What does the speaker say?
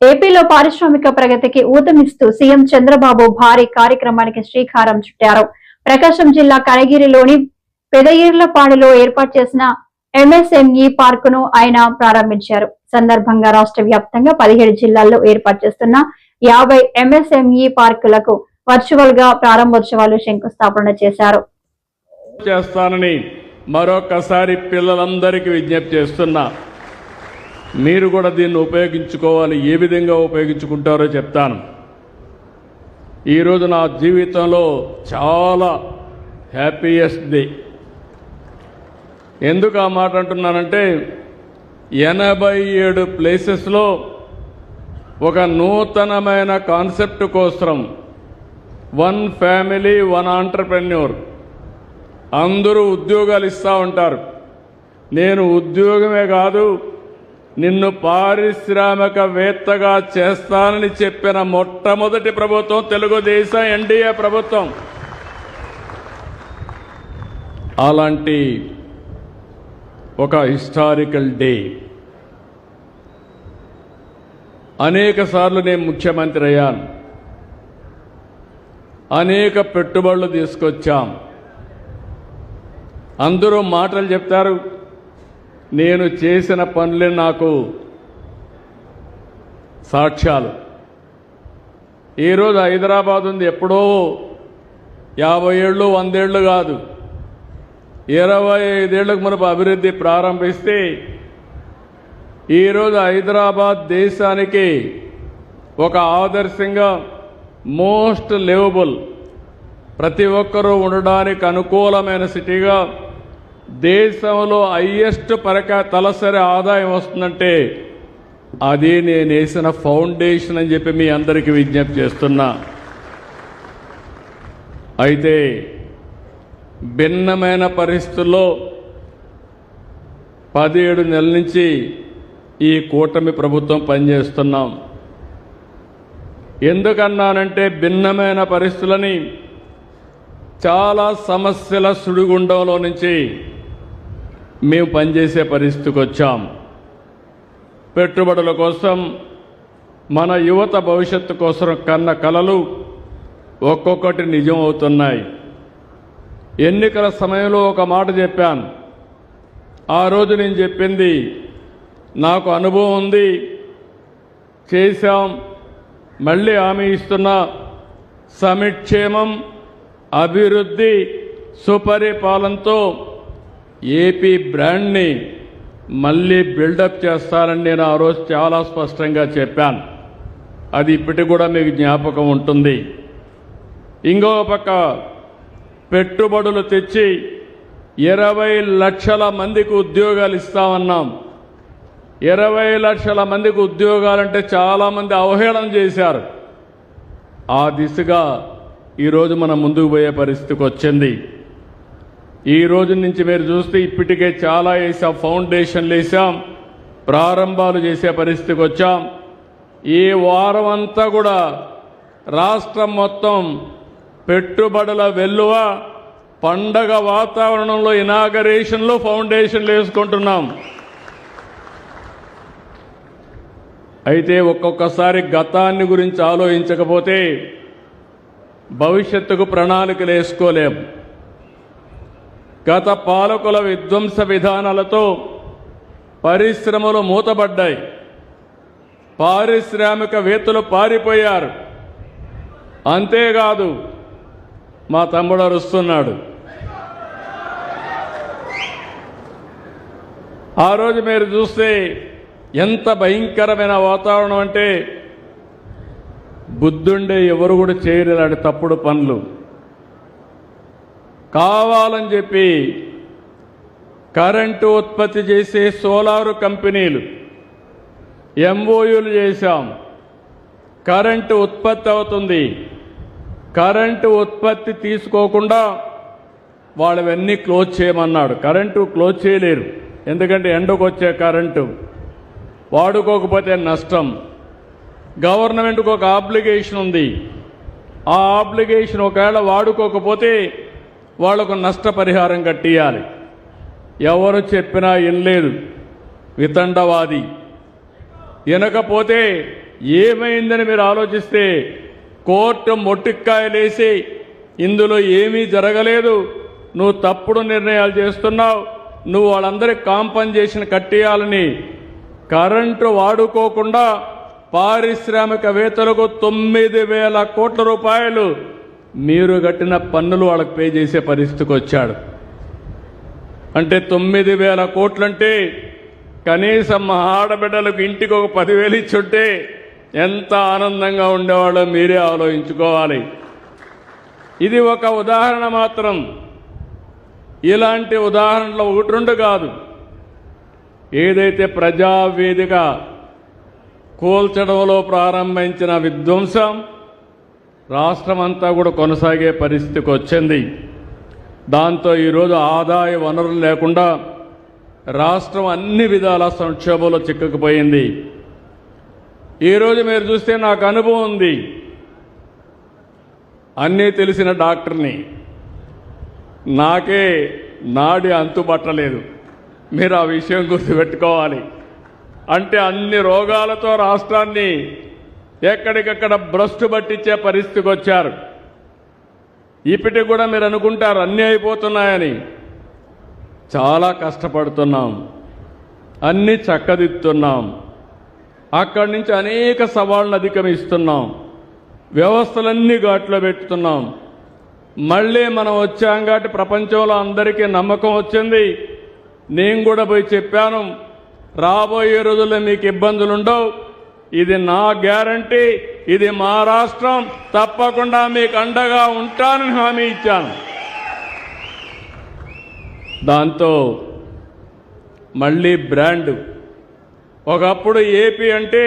ఏపీలో పారిశ్రామిక ప్రగతికి ఊతమిస్తూ సీఎం చంద్రబాబు భారీ కార్యక్రమానికి శ్రీకారం చుట్టారు. ప్రకాశం జిల్లా కనగిరిలోని పెదయిర్లపాడులో ఏర్పాటు చేసిన ఎంఎస్ఎంఈ పార్కును ఆయన ప్రారంభించారు. సందర్భంగా రాష్ట్ర వ్యాప్తంగా పదిహేడు జిల్లాల్లో ఏర్పాటు చేస్తున్న యాభై ఎంఎస్ఎంఈ పార్కులకు వర్చువల్గా ప్రారంభోత్సవాలు శంకుస్థాపన చేశారు. చేస్తానని మరొకసారి పిల్లలందరికీ విజ్ఞప్తి చేస్తున్నా. మీరు కూడా దీన్ని ఉపయోగించుకోవాలి ఏ విధంగా ఉపయోగించుకుంటారో చెప్తాను. ఈరోజు నా జీవితంలో చాలా హ్యాపీయెస్ట్ డే ఎందుకు ఆ మాట అంటున్నానంటే ఎనభై ఏడు ప్లేసెస్లో ఒక నూతనమైన కాన్సెప్ట్ కోసం వన్ ఫ్యామిలీ వన్ ఆంటర్ప్రెన్యూర్ అందరూ ఉద్యోగాలు ఇస్తూ ఉంటారు. నేను ఉద్యోగమే కాదు నిన్ను పారిశ్రామికవేత్తగా చేస్తానని చెప్పిన మొట్టమొదటి ప్రభుత్వం తెలుగుదేశం ఎన్డీఏ ప్రభుత్వం. అలాంటి ఒక హిస్టారికల్ డే. అనేక సార్లు నేను ముఖ్యమంత్రి అయ్యాను. అనేక పెట్టుబడులు తీసుకొచ్చాం. అందరూ మాటలు చెప్తారు. నేను చేసిన పనులే నాకు సాక్ష్యాలు. ఈరోజు హైదరాబాద్ ఉంది ఎప్పుడో యాభై ఏళ్ళు వందేళ్ళు కాదు. ఇరవై ఐదేళ్ళకు మనకు అభివృద్ధి ప్రారంభిస్తే ఈరోజు హైదరాబాద్ దేశానికి ఒక ఆదర్శంగా మోస్ట్ లివబుల్. ప్రతి ఒక్కరూ ఉండడానికి అనుకూలమైన సిటీగా దేశంలో హయ్యెస్ట్ పరక తలసరి ఆదాయం వస్తుందంటే అది నేను వేసిన ఫౌండేషన్ అని చెప్పి మీ అందరికీ విజ్ఞప్తి చేస్తున్నా. అయితే భిన్నమైన పరిస్థితుల్లో పదిహేడు నెలల నుంచి ఈ కూటమి ప్రభుత్వం పనిచేస్తున్నాం. ఎందుకన్నానంటే భిన్నమైన పరిస్థితులని చాలా సమస్యల సుడిగుండంలో నుంచి మేము పనిచేసే పరిస్థితికి వచ్చాం. పెట్టుబడుల కోసం మన యువత భవిష్యత్తు కోసం కన్న కలలు ఒక్కొక్కటి నిజం అవుతున్నాయి. ఎన్నికల సమయంలో ఒక మాట చెప్పాను. ఆ రోజు నేను చెప్పింది నాకు అనుభవం ఉంది చేశాం మళ్ళీ హామీ ఇస్తున్న. సమిక్షేమం అభివృద్ధి సుపరిపాలనతో ఏపీ బ్రాండ్ని మళ్ళీ బిల్డప్ చేస్తారని నేను ఆ రోజు చాలా స్పష్టంగా చెప్పాను. అది ఇప్పటికి కూడా మీకు జ్ఞాపకం ఉంటుంది. ఇంకో పక్క పెట్టుబడులు తెచ్చి ఇరవై లక్షల మందికి ఉద్యోగాలు ఇస్తామన్నాం. ఇరవై లక్షల మందికి ఉద్యోగాలంటే చాలామంది అవహేళన చేశారు. ఆ దిశగా ఈరోజు మనం ముందుకు పోయే పరిస్థితికి వచ్చింది. ఈ రోజు నుంచి మీరు చూస్తే ఇప్పటికే చాలా వేసాం ఫౌండేషన్లు వేసాం ప్రారంభాలు చేసే పరిస్థితికి వచ్చాం. ఈ వారం అంతా కూడా రాష్ట్రం మొత్తం పెట్టుబడుల వెల్లువ పండగ వాతావరణంలో ఇనాగరేషన్లో ఫౌండేషన్లు వేసుకుంటున్నాం. అయితే ఒక్కొక్కసారి గతాన్ని గురించి ఆలోచించకపోతే భవిష్యత్తుకు ప్రణాళికలు వేసుకోలేం. గత పాలకుల విధ్వంస విధానాలతో పరిశ్రమలు మూతబడ్డాయి పారిశ్రామికవేత్తలు పారిపోయారు. అంతేకాదు మా తమ్ముడు అరుస్తున్నాడు. ఆ రోజు మీరు చూస్తే ఎంత భయంకరమైన వాతావరణం అంటే బుద్ధుండే ఎవరు కూడా చేయరు ఇలాంటి తప్పుడు పనులు. కావాలని చెప్పి కరెంటు ఉత్పత్తి చేసే సోలారు కంపెనీలు ఎంఓయూలు చేశాం. కరెంటు ఉత్పత్తి అవుతుంది. కరెంటు ఉత్పత్తి తీసుకోకుండా వాళ్ళవన్నీ క్లోజ్ చేయమన్నాడు. కరెంటు క్లోజ్ చేయలేరు. ఎందుకంటే ఎండకు వచ్చే కరెంటు. వాడుకోకపోతే నష్టం. గవర్నమెంట్కు ఒక ఆబ్లిగేషన్ ఉంది. ఆ ఆబ్లిగేషన్ ఒకవేళ వాడుకోకపోతే వాళ్ళకు నష్టపరిహారం కట్టియాలి. ఎవరు చెప్పినా వినలేదు. వితండవాది. వినకపోతే ఏమైందని మీరు ఆలోచిస్తే కోర్టు మొట్టిక్కాయలేసి ఇందులో ఏమీ జరగలేదు. నువ్వు తప్పుడు నిర్ణయాలు చేస్తున్నావు. నువ్వు వాళ్ళందరికీ కాంపన్సేషన్ కట్టేయాలని కరెంటు వాడుకోకుండా పారిశ్రామికవేత్తలకు తొమ్మిది వేల కోట్ల రూపాయలు మీరు కట్టిన పన్నులు వాళ్ళకి పే చేసే పరిస్థితికి వచ్చాడు. అంటే తొమ్మిది వేల కోట్లంటే కనీసం మా ఆడబిడ్డలకు ఇంటికి ఒక పదివేలు ఇచ్చుంటే ఎంత ఆనందంగా ఉండేవాళ్ళో మీరే ఆలోచించుకోవాలి. ఇది ఒక ఉదాహరణ మాత్రం. ఇలాంటి ఉదాహరణలు ఒకటి రెండు కాదు. ఏదైతే ప్రజావేదిక కూల్చడంలో ప్రారంభించిన విధ్వంసం రాష్ట్రం అంతా కూడా కొనసాగే పరిస్థితికి వచ్చింది. దాంతో ఈరోజు ఆదాయ వనరులు లేకుండా రాష్ట్రం అన్ని విధాల సంక్షోభంలో చిక్కుకుపోయింది. ఈరోజు మీరు చూస్తే నాకు అనుభవం ఉంది. అన్నీ తెలిసిన డాక్టర్ని. నాకే నాడి అంతుబట్టలేదు మీరు ఆ విషయం గుర్తుపెట్టుకోవాలి. అంటే అన్ని రోగాలతో రాష్ట్రాన్ని ఎక్కడికక్కడ భ్రష్టు పట్టించే పరిస్థితికి వచ్చారు. ఇప్పటికి కూడా మీరు అనుకుంటారు అన్నీ అయిపోతున్నాయని. చాలా కష్టపడుతున్నాం. అన్నీ చక్కదిద్దుతున్నాం. అక్కడి నుంచి అనేక సవాళ్ళను అధిగమిస్తున్నాం. వ్యవస్థలన్నీ ఘాట్లో పెట్టుతున్నాం. మళ్ళీ మనం వచ్చాం కాబట్టి ప్రపంచంలో అందరికీ నమ్మకం వచ్చింది. నేను కూడా పోయి చెప్పాను రాబోయే రోజుల్లో మీకు ఇబ్బందులు ఉండవు ఇది నా గ్యారంటీ ఇది మా రాష్ట్రం తప్పకుండా మీకు అండగా ఉంటానని హామీ ఇచ్చాను. దాంతో మళ్ళీ బ్రాండ్. ఒకప్పుడు ఏపీ అంటే